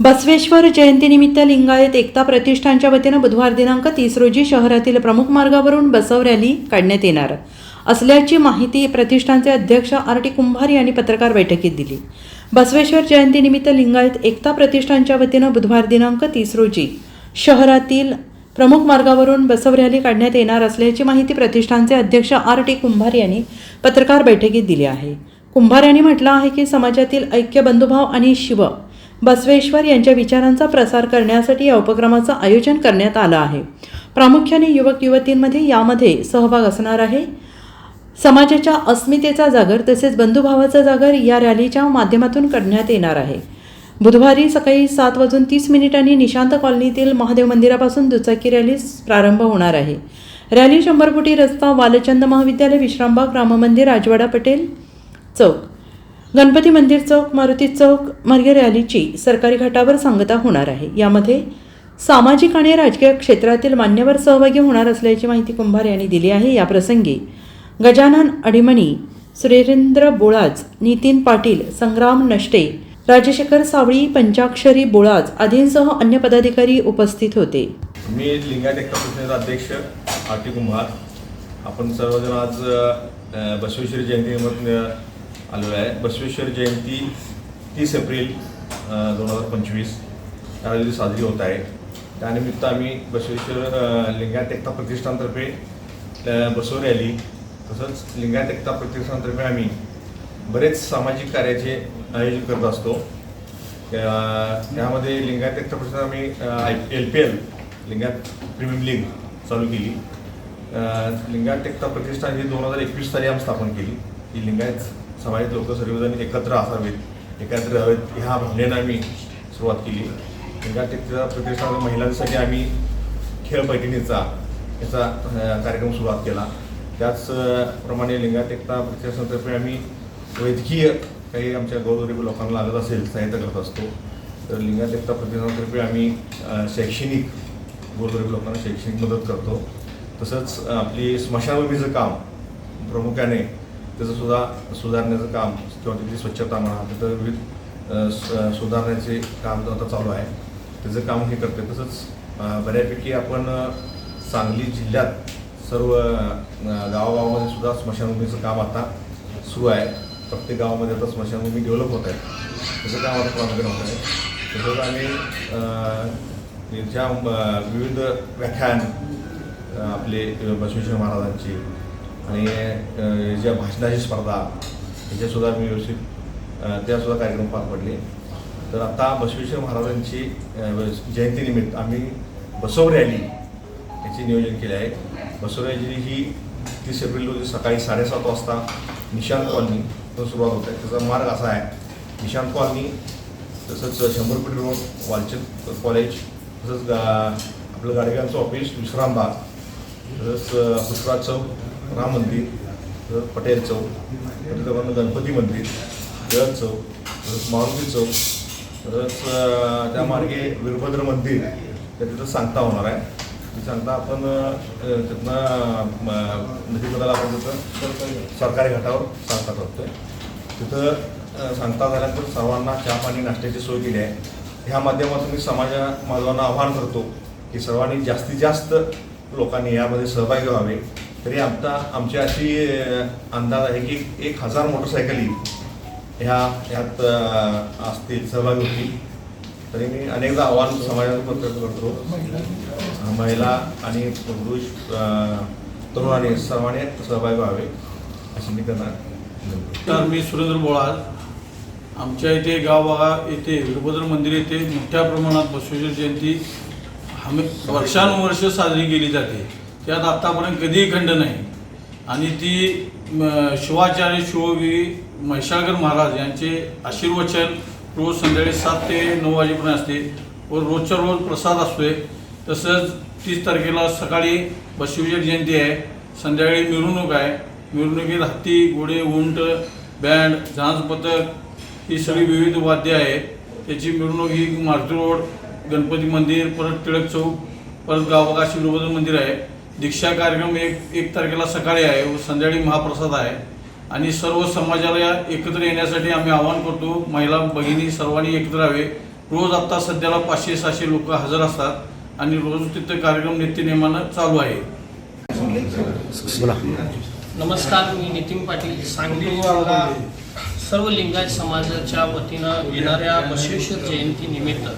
बसवेश्वर जयंतीनिमित्त लिंगायत एकता प्रतिष्ठानच्या वतीनं बुधवार दिनांक तीस रोजी शहरातील प्रमुख मार्गावरून बसव रॅली काढण्यात येणार असल्याची माहिती प्रतिष्ठानचे अध्यक्ष आर टी कुंभार यांनी पत्रकार बैठकीत दिली. बसवेश्वर जयंतीनिमित्त लिंगायत एकता प्रतिष्ठानच्या वतीनं बुधवार दिनांक तीस रोजी शहरातील प्रमुख मार्गावरून बसव रॅली काढण्यात येणार असल्याची माहिती प्रतिष्ठानचे अध्यक्ष आर टी कुंभार यांनी पत्रकार बैठकीत दिली आहे. कुंभार यांनी म्हटलं आहे की समाजातील ऐक्य बंधुभाव आणि शिव बसवेश्वर यांच्या विचारांचा प्रसार करण्यासाठी या उपक्रमाचं आयोजन करण्यात आलं आहे. प्रामुख्याने युवक युवतींमध्ये यामध्ये सहभाग असणार आहे. समाजाच्या अस्मितेचा जागर तसेच बंधुभावाचा जागर या रॅलीच्या माध्यमातून करण्यात येणार आहे. बुधवारी सकाळी सात वाजून तीस मिनिटांनी निशांत कॉलनीतील महादेव मंदिरापासून दुचाकी रॅलीस प्रारंभ होणार आहे. रॅली शंभर फुटी रस्ता वालचंद महाविद्यालय विश्रामबाग राममंदिर राजवाडा पटेल चौक. गणपती मंदिर चौक मारुती चौक मार्गे रॅलीची सरकारी घाटावर सांगता होणार आहे. यामध्ये सामाजिक आणि राजकीय क्षेत्रातील मान्यवर सहभागी होणार असल्याची माहिती कुंभार यांनी दिली आहे. याप्रसंगी गजानन अडिमणी सुरेंद्र बोळाज नितीन पाटील संग्राम नष्टे राजशेखर सावळी पंचाक्षरी बोळाज आदींसह अन्य पदाधिकारी उपस्थित होते. मी लिंगायत एकता अध्यक्ष आर टी कुंभार. आपण सर्वजण आज बसवेश्वरी जयंतीनिमित्त आलेलो आहे. बसवेश्वर जयंती तीस एप्रिल दोन हजार पंचवीस. या दिवशी साजरी होत आहे. त्यानिमित्त आम्ही बसवेश्वर लिंगायत एकता प्रतिष्ठानतर्फे बसव रॅली तसंच लिंगायत एकता प्रतिष्ठानतर्फे आम्ही बरेच सामाजिक कार्याचे आयोजन करत असतो. त्यामध्ये लिंगायत एकता प्रतिष्ठान आम्ही I L P L Lingayat premier league चालू केली. लिंगायत एकता प्रतिष्ठान ही दोन हजार एकवीस साली आम्ही स्थापन केली. ही लिंगायत समाजात लोक सर्वजण एकत्र असावेत एकत्र हवेत ह्या भावनेनं आम्ही सुरुवात केली. त्यांच्या एकता प्रतिष्ठान महिलांसाठी आम्ही खेळ पैठणीचा याचा कार्यक्रम सुरुवात केला. त्याचप्रमाणे लिंगायत एकता प्रतिष्ठानातर्फे आम्ही वैद्यकीय काही आमच्या गोरगरीब लोकांना लागत असेल सहाय्यता करत असतो. तर लिंगायत एकता आम्ही शैक्षणिक गोरगरीब लोकांना शैक्षणिक मदत करतो. तसंच आपली स्मशानभूमीचं काम प्रामुख्याने त्याचं सुद्धा सुधारण्याचं काम किंवा तिथली स्वच्छता म्हणा तिथं विविध सुधारण्याचे काम आता चालू आहे त्याचं काम हे करते तसंच बऱ्यापैकी आपण सांगली जिल्ह्यात सर्व गावागावामध्ये सुद्धा स्मशानभूमीचं काम आता सुरू आहे. प्रत्येक गावामध्ये आता स्मशानभूमी डेव्हलप होत आहे. त्याचं काम आता प्रामुख्याने होत आहे. तसंच आम्ही ज्या विविध व्याख्यान आपले बसवेश्वर महाराजांची आणि ज्या भाषणाची स्पर्धा ह्याच्यासुद्धा मी व्यवस्थित त्यासुद्धा कार्यक्रम पार पडले. तर आता बसवेश्वर महाराजांची जयंतीनिमित्त आम्ही बसव रॅली याचे नियोजन केले आहे. बसव रॅली ही तीस एप्रिल रोजी सकाळी साडेसात वाजता निशांत कॉलनी तो सुरुवात होत आहे. त्याचा मार्ग असा आहे. निशांत कॉलनी तसंच शंभर फूट रोड वालचंद कॉलेज तसंच गा आपलं गाडग्यांचं ऑफिस विश्रामबाग तसंच पुष्पराज चौक राम मंदिर पटेल चौक त्याच्याप्रमाणे गणपती मंदिर टिळक चौक तसंच मारुती चौक तसंच त्या मार्गे वीरभद्र मंदिर त्या तिथं सांगता होणार आहे. ती सांगता आपण तिथनं नदीबद्दल आपण तिथं सरकारी घाटावर सांगता करतोय. तिथं सांगता झाल्यानंतर सर्वांना चहा पाणी नाश्त्याची सोय केली आहे. ह्या माध्यमातून मी समाजा माधवांना आवाहन करतो की सर्वांनी जास्तीत जास्त लोकांनी यामध्ये सहभागी व्हावे. तरी आमचा आमची अशी अंदाज आहे की एक हजार मोटरसायकली ह्या ह्यात असतील सहभागी होतील. तरी मी अनेकदा आव्हान समाजाला पत्र करतो. महिला आणि पुरुष तरुणाने सर्वांनी सहभागी व्हावे अशी मी त्यांना तर मी सुरेंद्र बोळाल आमच्या इथे गावभागा येथे वीरभद्र मंदिर येथे मोठ्या प्रमाणात बसवेश्वर जयंती हमे वर्षानुवर्ष साजरी केली जाते. त्यात आत्तापर्यंत कधीही खंड नाही. आणि ती म, शिवाचार्य शिवगी महिषागर महाराज यांचे आशीर्वचन रोज संध्याकाळी सात ते नऊ वाजेपर्यंत असते. व रोजच्या रोज प्रसाद असतोय. तसंच तीस तारखेला सकाळी बसवेश्वर जयंती आहे. संध्याकाळी मिरवणूक आहे. मिरवणुकीत हत्ती घोडे उंट बँड झांज पथक ही सगळी विविध वाद्य आहे त्याची मिरवणूक ही मारुती रोड गणपती मंदिर परत टिळक चौक परत गावकाशी वीरभद्र मंदिर आहे. दीक्षा कार्यक्रम एक एक तारखेला सकाळी आहे व संध्याकाळी महाप्रसाद आहे. आणि सर्व समाजाला या एकत्र येण्यासाठी आम्ही आवाहन करतो महिला भगिनी सर्वांनी एकत्र यावे. रोज आत्ता सध्याला पाचशे सहाशे लोक हजर असतात आणि रोज तिथं कार्यक्रम नित्यनियमानं चालू आहे. नमस्कार मी नितीन पाटील सांगली सर्व लिंगायत समाजाच्या वतीनं येणाऱ्या बसवेश्वर जयंती निमित्त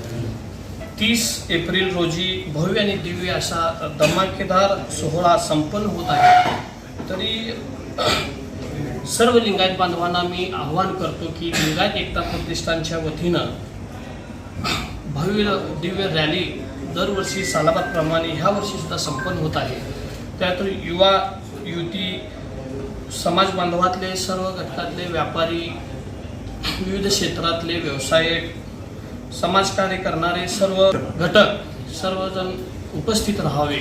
तीस एप्रिल रोजी भव्य आणि दिव्य असा धमाकेदार सोहळा संपन्न होत आहे. तरी सर्व लिंगायत बांधवांना मी आव्हान करतो की लिंगायत एकता प्रतिष्ठानच्या वतीनं भव्य दिव्य रॅली दरवर्षी सालाबादप्रमाणे ह्या वर्षीसुद्धा संपन्न होत आहे. त्यातून युवा युती समाज बांधवातले सर्व घटकातले व्यापारी विविध क्षेत्रातले व्यावसायिक समाजकार्य करणारे सर्व घटक सर्वजण उपस्थित राहावे.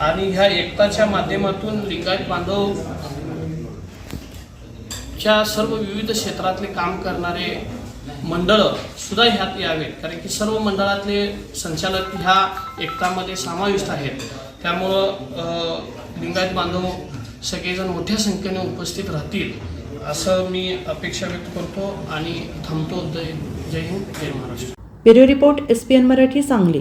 आणि ह्या एकताच्या माध्यमातून लिंगायत बांधव च्या सर्व विविध क्षेत्रातले काम करणारे मंडळ सुद्धा ह्यात यावेत. कारण की सर्व मंडळातले संचालक ह्या एकतामध्ये समाविष्ट आहेत. त्यामुळं लिंगायत बांधव सगळेजण मोठ्या संख्येने उपस्थित राहतील असं मी अपेक्षा व्यक्त करतो आणि थांबतो. जय जय हिंद जय Maharashtra. Bureau report S P N Marathi Sangli.